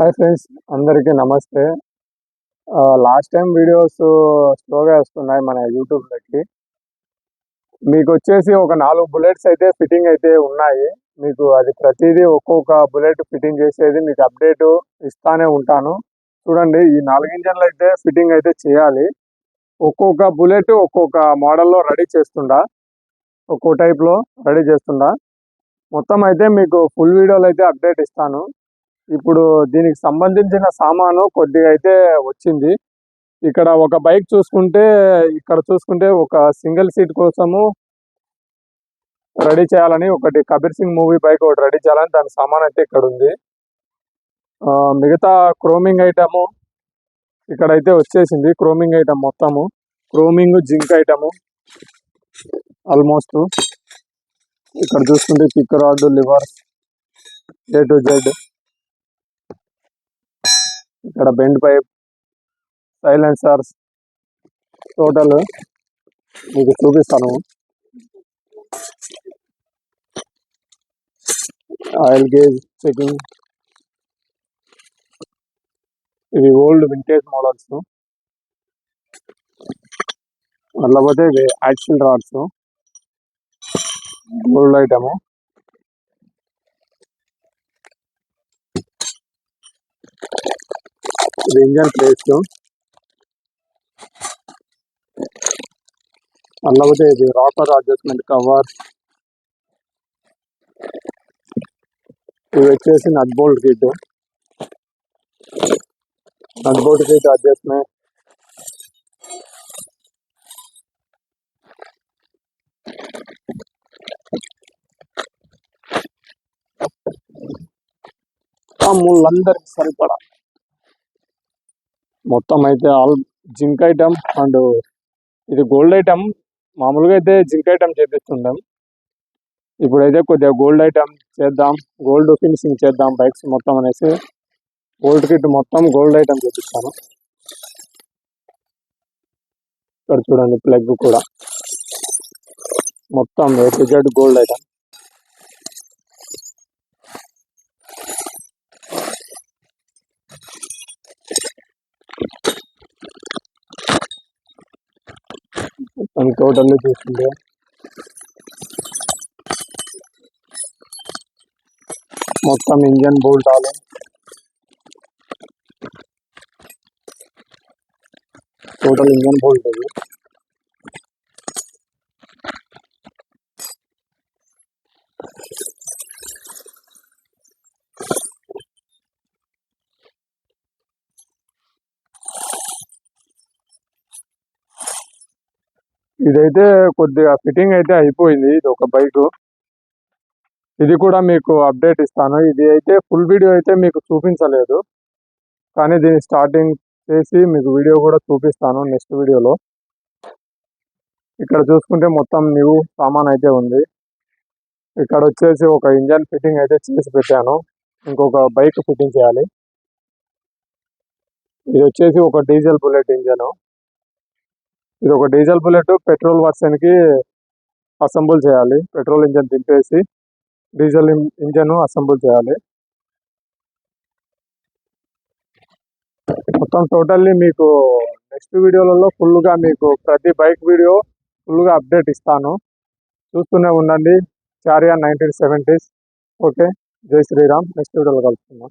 Hi friends అందరికీ నమస్తే. Last time videos స్లోగా వస్తున్నాయి మన యూట్యూబ్లోకి మీకు వచ్చేసి ఒక నాలుగు బుల్లెట్స్ అయితే ఫిట్టింగ్ అయితే ఉన్నాయి. మీకు అది ప్రతిదీ ఒక్కొక్క బుల్లెట్ ఫిట్టింగ్ చేసేది మీకు అప్డేట్ ఇస్తానే ఉంటాను. చూడండి ఈ నాలుగు ఇంజన్లు అయితే ఫిట్టింగ్ అయితే చేయాలి. ఒక్కొక్క బుల్లెట్ ఒక్కొక్క మోడల్లో రెడీ చేస్తుండా? ఒక్కో టైప్లో రెడీ చేస్తుండా? మొత్తం అయితే మీకు ఫుల్ వీడియోలు అయితే అప్డేట్ ఇస్తాను. ఇప్పుడు దీనికి సంబంధించిన సామాను కొద్దిగా అయితే వచ్చింది. ఇక్కడ ఒక బైక్ చూసుకుంటే ఇక్కడ చూసుకుంటే ఒక సింగిల్ సీట్ కోసము రెడీ చేయాలని ఒకటి కబీర్ సింగ్ మూవీ బైక్ ఒకటి రెడీ చేయాలని దాని సామాన్ అయితే ఇక్కడ ఉంది. ఆ, మిగతా క్రోమింగ్ ఐటము ఇక్కడైతే వచ్చేసింది. క్రోమింగ్ ఐటమ్ మొత్తము. Chroming zinc item. ఆల్మోస్ట్. ఇక్కడ చూసుకుంటే kick rod lever A to Z. ఇక్కడ బెండ్ పైప్ సైలెన్సర్స్ టోటల్ మీకు చూపిస్తాను. Oil gauge checking. ఇవి ఓల్డ్ వింటేజ్ మోడల్స్. అట్లా పోతే ఇవి యాక్షన్ రాడ్స్. Gold item. ఇది ఇంజన్ ప్లేస్ అలాగే ఇది రాపర్ అడ్జస్ట్మెంట్ కవర్ ఇది వచ్చేసి nut bolt kit nut bolt kit adjustment ముళ్ళందరికి సరిపడా. మొత్తం అయితే ఆల్ జింక్ ఐటమ్ అండ్ ఇది గోల్డ్ ఐటమ్. మామూలుగా అయితే జింక్ ఐటమ్ చేపిస్తుంటాం. ఇప్పుడైతే కొద్దిగా గోల్డ్ ఐటమ్ చేద్దాం. గోల్డ్ ఫినిషింగ్ చేద్దాం బైక్స్ మొత్తం అనేసి. గోల్డ్ కిట్ మొత్తం గోల్డ్ ఐటమ్ చేపిస్తాను. ఇక్కడ చూడండి ప్లగ్ కూడా. మొత్తం ఏ జెడ్ గోల్డ్ ఐటమ్. మొత్తం టోటల్లీ చేస్తుండే మొత్తం engine bolt all total engine bolt ఇదైతే కొద్దిగా ఫిట్టింగ్ అయితే అయిపోయింది. ఇది ఒక బైక్. ఇది కూడా మీకు అప్డేట్ ఇస్తాను. ఇది అయితే ఫుల్ వీడియో అయితే మీకు చూపించలేదు. కానీ దీన్ని స్టార్టింగ్ చేసి మీకు వీడియో కూడా చూపిస్తాను నెక్స్ట్ వీడియోలో. ఇక్కడ చూసుకుంటే మొత్తం న్యూ సామాన్ అయితే ఉంది. ఇక్కడ వచ్చేసి ఒక ఇంజన్ ఫిట్టింగ్ అయితే చేసి పెట్టాను. ఇంకొక బైక్ ఫిట్టింగ్ చేయాలి. ఇది వచ్చేసి ఒక డీజిల్ బుల్లెట్ ఇంజన్. ఇది ఒక డీజిల్ బుల్లెట్ పెట్రోల్ వర్షన్కి అసెంబుల్ చేయాలి. పెట్రోల్ ఇంజన్ దింపేసి డీజిల్ ఇంజన్ అసెంబుల్ చేయాలి. మొత్తం టోటల్లీ మీకు నెక్స్ట్ వీడియోలలో ఫుల్గా మీకు ప్రతి బైక్ వీడియో ఫుల్గా అప్డేట్ ఇస్తాను. చూస్తూనే ఉండండి. చారియా నైన్టీన్ సెవెంటీస్. ఓకే. జై శ్రీరామ్. నెక్స్ట్ వీడియోలో కలుస్తున్నాం